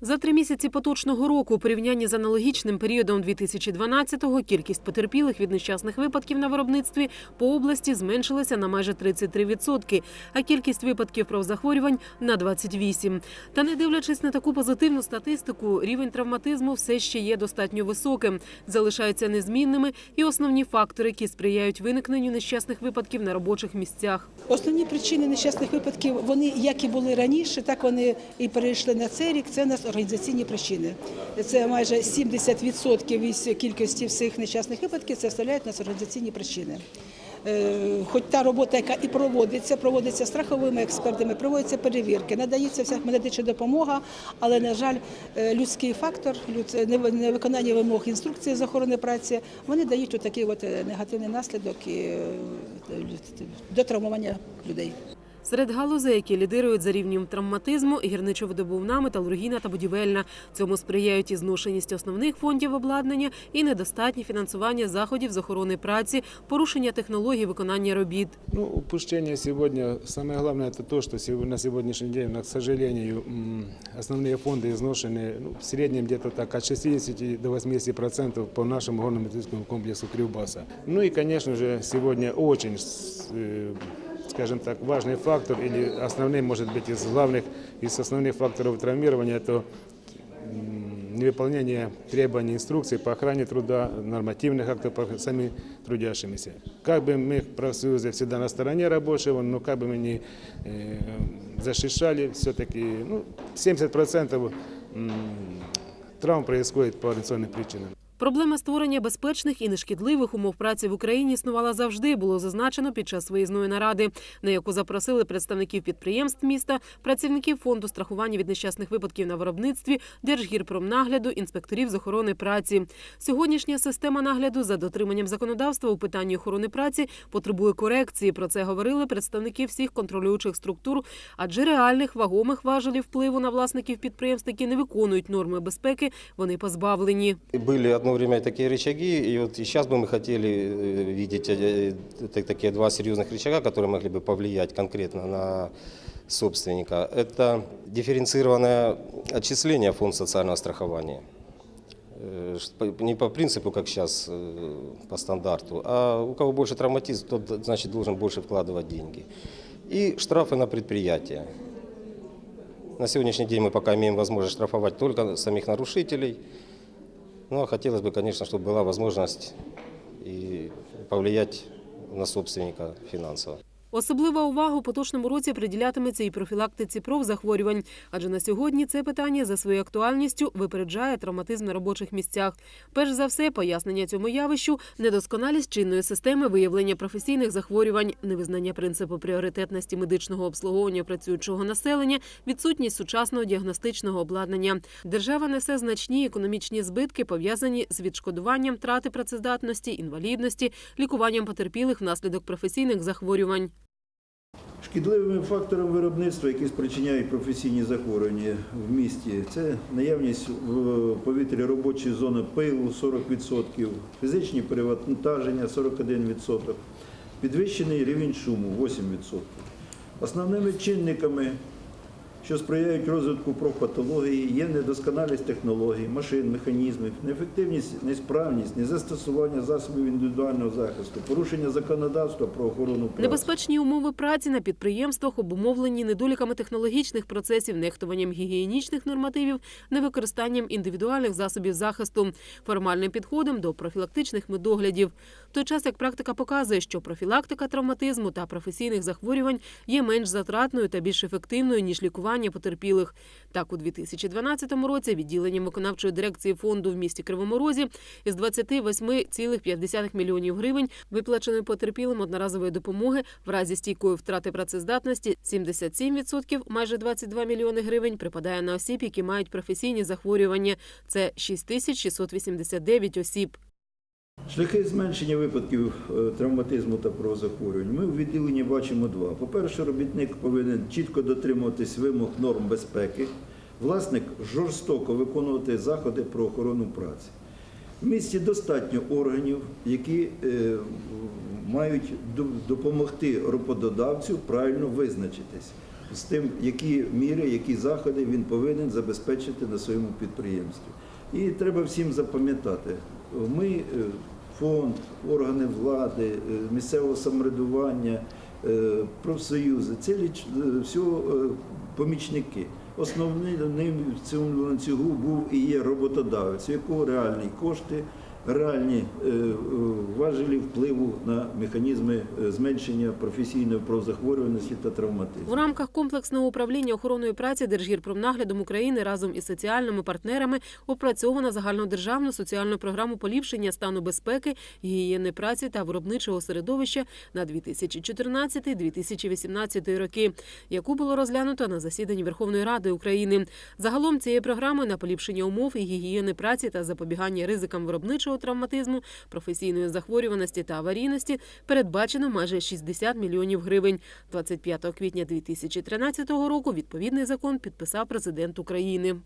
За три місяці поточного року у порівнянні з аналогічним періодом 2012-го кількість потерпілих від нещасних випадків на виробництві по області зменшилася на майже 33%, а кількість випадків правозахворювань – на 28%. Та не дивлячись на таку позитивну статистику, рівень травматизму все ще є достатньо високим. Залишаються незмінними і основні фактори, які сприяють виникненню нещасних випадків на робочих місцях. Основні причини нещасних випадків, вони як і були раніше, так вони і перейшли на цей рік. Це нас організаційні причини. Це майже 70% із кількості всіх нещасних випадків. Це вставляють нас організаційні причини. Е, Хоч та робота, яка і проводиться, проводиться страховими експертами, проводяться перевірки, надається вся медична допомога, але на жаль, е, людський фактор, невиконання вимог інструкції з охорони праці, вони дають отакий от е, негативний наслідок і до травмування людей. Серед галузей, які лідирують за рівнем травматизму, гірничо-видобувна, металургійна та будівельна. Цьому сприяють і зношеність основних фондів обладнання, і недостатнє фінансування заходів з охорони праці, порушення технологій виконання робіт. Ну, упущение сегодня, самое главное, это то, что сего- на сегодняшний день, на- к сожалению, м, основные фонды изношены ну, в среднем где-то так от 60 до 80% по нашему горно-металлургическому комплексу Кривбаса. Ну и, конечно же, сегодня очень, с- э, скажем так, важный фактор или основным, может быть, из главных, из основных факторов травмирования, это м, невыполнение требований инструкций по охране труда, нормативных актов по самим трудящимися. Как бы мы, профсоюзы, всегда на стороне рабочего, но как бы мы ни э, защищали, все-таки ну, 70% м, травм происходит по организационным причинам. Проблема створення безпечних і нешкідливих умов праці в Україні існувала завжди. Було зазначено під час виїзної наради, на яку запросили представників підприємств міста, працівників фонду страхування від нещасних випадків на виробництві, Держгірпромнагляду, інспекторів з охорони праці. Сьогоднішня система нагляду за дотриманням законодавства у питанні охорони праці потребує корекції. Про це говорили представники всіх контролюючих структур, адже реальних вагомих важелів впливу на власників підприємств, які не виконують норми безпеки, вони позбавлені. Были одно время и такие рычаги, и вот сейчас бы мы хотели э, видеть э, так- такие два серьезных рычага, которые могли бы повлиять конкретно на собственника. Это дифференцированное отчисление фонд социального страхования. Э, Не по принципу, как сейчас, э, по стандарту, а у кого больше травматизм, тот, значит, должен больше вкладывать деньги. И штрафы на предприятия. На сегодняшний день мы пока имеем возможность штрафовать только самих нарушителей. Ну, а хотелось бы, конечно, чтобы была возможность и повлиять на собственника финансово. Особлива увага у поточному році приділятиметься і профілактиці профзахворювань, адже на сьогодні це питання за своєю актуальністю випереджає травматизм на робочих місцях. Перш за все, пояснення цьому явищу недосконалість чинної системи виявлення професійних захворювань, невизнання принципу пріоритетності медичного обслуговування працюючого населення, відсутність сучасного діагностичного обладнання. Держава несе значні економічні збитки, пов'язані з відшкодуванням втрати працездатності, інвалідності, лікуванням потерпілих внаслідок професійних захворювань. Шкідливими факторами виробництва, які спричиняють професійні захворювання в місті, це наявність в повітрі робочої зони пилу 40%, фізичні перевантаження 41%, підвищений рівень шуму 8%. Основними чинниками, що сприяють розвитку профпатології, є недосконалість технологій, машин, механізмів, неефективність, несправність, незастосування засобів індивідуального захисту, порушення законодавства про охорону праці. Небезпечні умови праці на підприємствах обумовлені недоліками технологічних процесів, нехтуванням гігієнічних нормативів, невикористанням індивідуальних засобів захисту, формальним підходом до профілактичних медоглядів. В той час як практика показує, що профілактика травматизму та професійних захворювань є менш затратною та більш ефективною ніж лікування потерпілих. Так, у 2012 році відділенням виконавчої дирекції фонду в місті Кривому Розі із 28,5 мільйонів гривень виплаченої потерпілим одноразової допомоги в разі стійкої втрати працездатності 77%, майже 22 мільйони гривень припадає на осіб, які мають професійні захворювання. Це 6689 осіб. Шляхи зменшення випадків е, травматизму та правозахворювань ми в відділенні бачимо два. По-перше, робітник повинен чітко дотримуватись вимог норм безпеки, власник жорстоко виконувати заходи про охорону праці. В місті достатньо органів, які е, мають допомогти роботодавцю правильно визначитись. з тим, які міри, які заходи він повинен забезпечити на своєму підприємстві. І треба всім запам'ятати, ми е, фонд, органи влади, е, місцевого самоврядування, е, профсоюзи, це е, помічники. Основним в цьому ланцюгу був і є роботодавець, у якого реальні кошти, реальні е, е, важелі впливу на механізми е, зменшення професійної правозахворюваності та травматизму. У рамках комплексного управління охороною праці Держгірпромнаглядом України разом із соціальними партнерами опрацьовано загальнодержавну соціальну програму поліпшення стану безпеки, гігієни праці та виробничого середовища на 2014-2018 роки, яку було розглянуто на засіданні Верховної Ради України. Загалом цією програмою на поліпшення умов і гігієни праці та запобігання ризикам виробничого травматизму, професійної захворюваності та аварійності передбачено майже 60 мільйонів гривень. 25 квітня 2013 року відповідний закон підписав президент України.